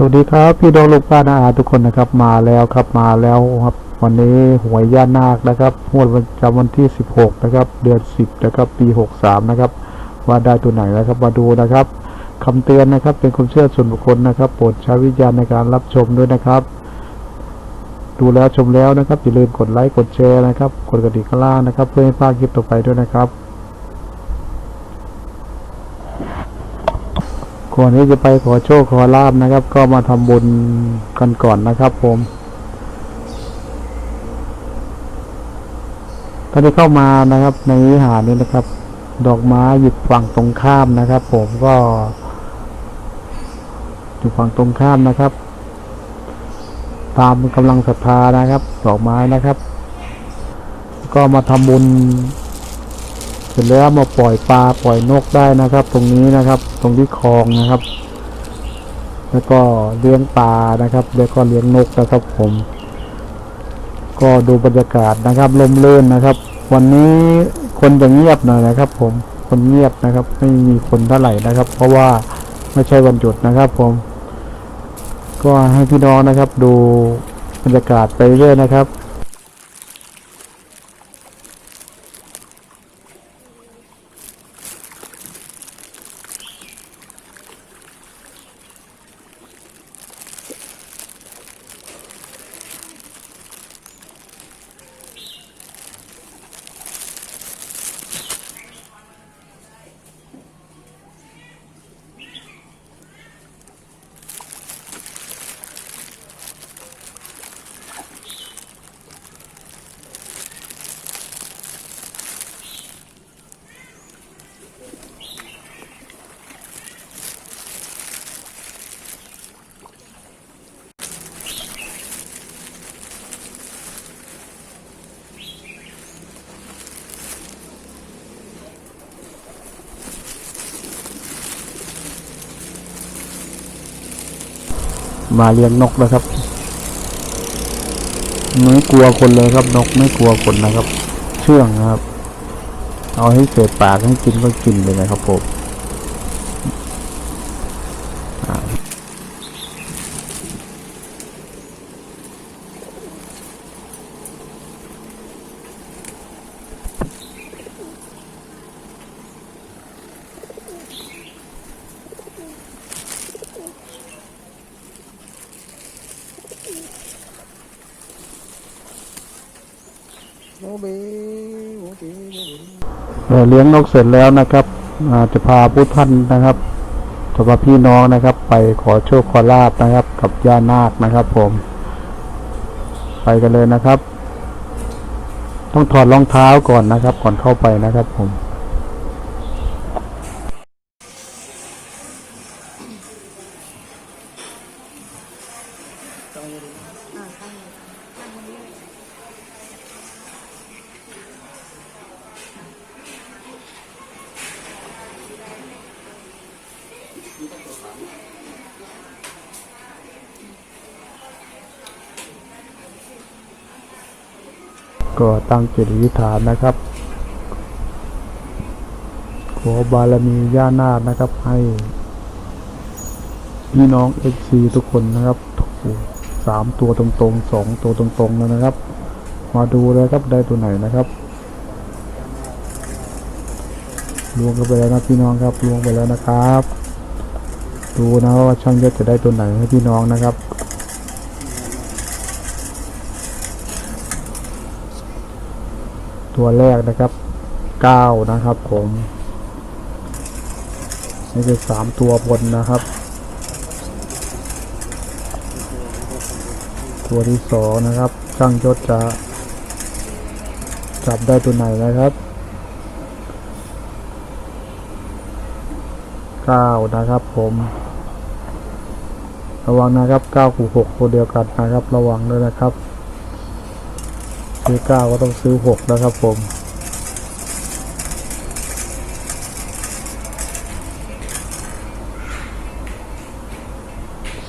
สวัสดีครับพี่น้องลูกป้านาอาทุกคนนะครับมาแล้วครับมาแล้วครับ วันนี้หวยย่านาคนะครับงวดประจำวันที่ 16 นะครับ เดือน 10 นะครับ ปี 63 นะครับ ว่าได้ตัวไหนนะครับมาดูนะครับคำเตือนนะครับเป็นความเชื่อส่วนบุคคลนะครับโปรดใช้วิจารณ์ในการรับชมด้วยนะครับ ดูแล้วชมแล้วนะครับอย่าลืมกดไลค์กดแชร์นะครับ กดกระดิ่งข้างล่างนะครับ เพื่อให้พลาดคลิปต่อไปด้วยนะครับ ก่อนที่จะไปขอโชคขอลาบนะครับ ก็มาทำบุญกันก่อนนะครับ ผมตอนที่เข้ามานะครับ ในวิหารนี้นะครับ ดอกไม้อยู่ฝั่งตรงข้ามนะครับ ผมก็อยู่ฝั่งตรงข้ามนะครับ ตามกำลังศรัทธานะครับ ดอกไม้นะครับ ก็มาทำบุญ ร็จแล้วมาปล่อยปลาปล่อยนกได้นะครับ ตรงนี้นะครับ ตรงที่คลองนะครับ แล้วก็เลี้ยงปลานะครับ แล้วก็เลี้ยงนกนะครับผม ก็ดูบรรยากาศนะครับลมเลื่นนะครับ วันนี้คนจะเงียบหน่อยนะครับ ผมคนเงียบนะครับ ไม่มีคนเท่าไหร่นะครับ เพราะว่าไม่ใช่วันหยุดนะครับ ผม ก็ให้พี่น้องนะครับ ดูบรรยากาศไปเรื่อยนะครับ มาเลี้ยงนกแล้วครับไม่กลัวคนเลยครับนกไม่กลัวคนนะครับ เชื่องครับ เอาให้เศษปากให้กินก็กินเลยนะครับผม เบโมเลี้ยงนกเสร็จแล้วนะครับจะพาผู้ท่านนะครับจะพาพี่น้องนะครับ ไปขอโชคขอลาบนะครับ กับย่านาคนะครับ ผม ไปกันเลยนะครับ ต้องถอดรองเท้าก่อนนะครับ ก่อนเข้าไปนะครับ ผม ก็ตั้งจิตอธิษฐานนะครับ ขอบารมีย่านาคนะครับ ให้พี่น้องเอซีทุกคนนะครับถูกสามตัวตรงๆสองตัวตรงๆแล้วนะครับ มาดูเลยครับได้ตัวไหนนะครับลวงกันไปแล้วนะพี่น้องครับลวงไปแล้วนะครับ ดูนะว่าช่างยศจะได้ตัวไหนให้พี่น้องนะครับ ตัวแรกนะครับเก้านะครับผมนี่คือสามตัวบนนะครับ ตัวที่สองนะครับ ช่างยศจะ จับได้ตัวไหนนะครับเก้านะครับผมระวังนะครับเก้าคูหกตัวเดียวกันนะครับ ระวังด้วยนะครับ ซื้อเก้าก็ต้องซื้อหกนะครับผม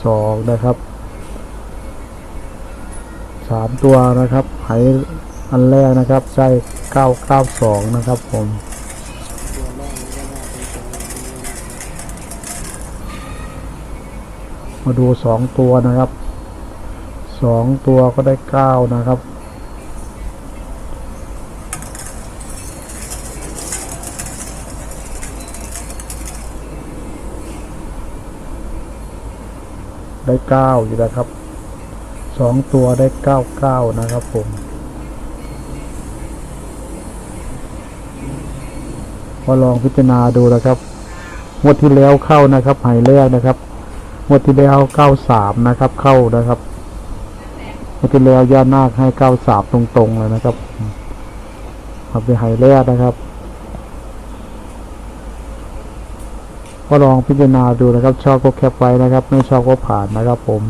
สองนะครับ สามตัวนะครับไหอันแรกนะครับใช่เก้าเก้าสองนะครับผมมาดูสองตัวนะครับสองตัวก็ได้เก้านะครับ ได้เก้าอยู่นะครับสองตัวได้เก้าเก้านะครับผมก็ลองพิจารณาดูนะครับงวดที่แล้วเข้านะครับหายแรกนะครับงวดที่แล้วเก้าสามนะครับ เข้านะครับงวดที่แล้วย่านาคให้เก้าสามตรงๆเลยนะครับครับไปหายแรกนะครับ ก็ลองพิจารณาดูนะครับ ชอบก็แคปไว้นะครับ ไม่ชอบก็ผ่านนะครับผม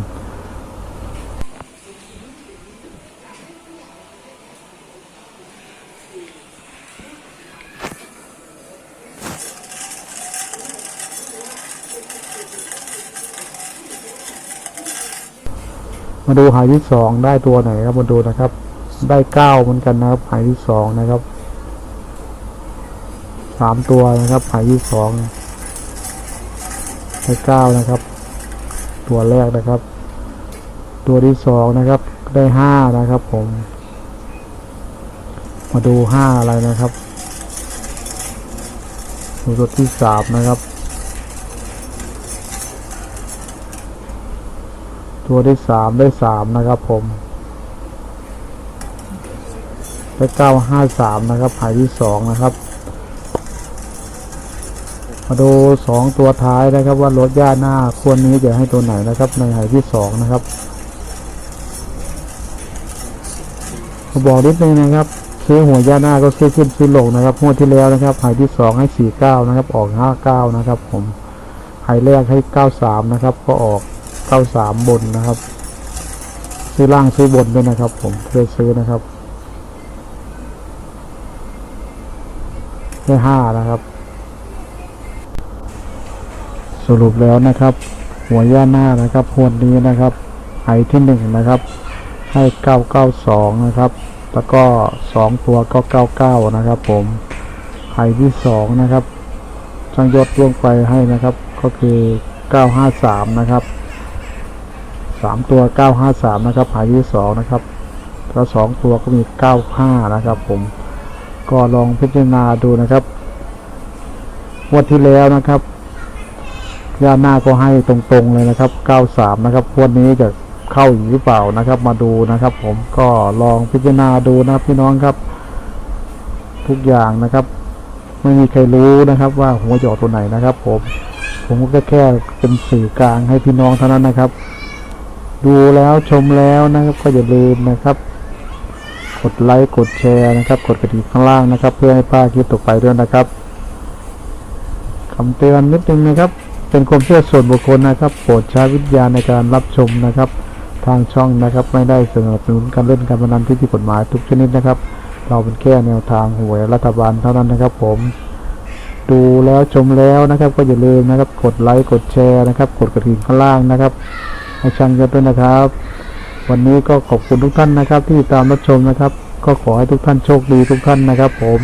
มาดูหายที่สองได้ตัวไหนครับมาดูนะครับ ได้เก้าเหมือนกันนะครับหายที่สองนะครับสามตัวนะครับหายที่สอง ได้เก้านะครับ ตัวแรกนะครับ ตัวที่สองนะครับได้ห้านะครับผม มาดูห้าอะไรนะครับดูตัวที่สามนะครับ ตัวที่สามได้สามนะครับผมได้เก้าห้าสามนะครับหายที่สองนะครับ มาดูสองตัวท้ายนะครับว่ารถย่าหน้าควรนี้จะให้ตัวไหนนะครับในหายที่สองนะครับบอกนิดนึงนะครับซื้อหัวย่าหน้าก็ซื้อขึ้นซื้อลงนะครับงวดที่แล้วนะครับหายที่สองให้สี่เก้านะครับ ออกห้าเก้านะครับ ผมหายแรกให้เก้าสามนะครับ ก็ออกเก้าสามบนนะครับ ซื้อล่างซื้อบนด้วยนะครับ ผมเคยซื้อนะครับได้ห้านะครับ สรุปแล้วนะครับ หัวย่าหน้านะครับพวดนี้นะครับไอที่หนึ่งนะครับ ให้เก้าเก้าสองนะครับ แล้วก็สองตัวก็เก้าเก้านะครับผมไอที่สองนะครับช่างยศล่วงไปให้นะครับ ก็คือเก้าห้าสามนะครับสามตัวเก้าห้าสามนะครับหายที่สองนะครับแล้วสองตัวก็มีเก้าห้านะครับผมก็ลองพิจารณาดูนะครับ งวันที่แล้วนะครับ ย่าหน้าก็ให้ตรงๆเลยนะครับเก้าสามนะครับวันนี้จะเข้าอีกหรือเปล่านะครับ มาดูนะครับ ผมก็ลองพิจารณาดูนะครับพี่น้องครับ ทุกอย่างนะครับ ไม่มีใครรู้นะครับว่าหัวหยอดตัวไหนนะครับ ผมผมก็แค่เป็นสื่อกลางให้พี่น้องเท่านั้นนะครับ ดูแล้วชมแล้วนะครับ ก็อย่าลืมนะครับ กดไลค์กดแชร์นะครับ กดกระดิ่งข้างล่างนะครับ เพื่อให้พลาคลิปต่อไปด้วยนะครับคำเตือนนิดนึงนะครับ เป็นความเชื่อส่วนบุคคลนะครับ โปรดใช้วิทยาในการรับชมนะครับ ทางช่องนะครับ ไม่ได้สนับสนุนการเล่นการพนันที่ผิดกฎหมายทุกชนิดนะครับ เราเป็นแค่แนวทางหวยรัฐบาลเท่านั้นนะครับ ผม ดูแล้วชมแล้วนะครับ ก็อย่าลืมนะครับ กดไลค์กดแชร์นะครับ กดกระดิ่งข้างล่างนะครับให้ช่างยศด้วยนะครับ วันนี้ก็ขอบคุณทุกท่านนะครับ ที่ตามรับชมนะครับ ก็ขอให้ทุกท่านโชคดีทุกท่านนะครับ ผม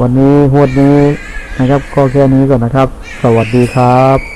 วันนี้หวดนี้ นะครับก็แค่นี้ก่อนนะครับ สวัสดีครับ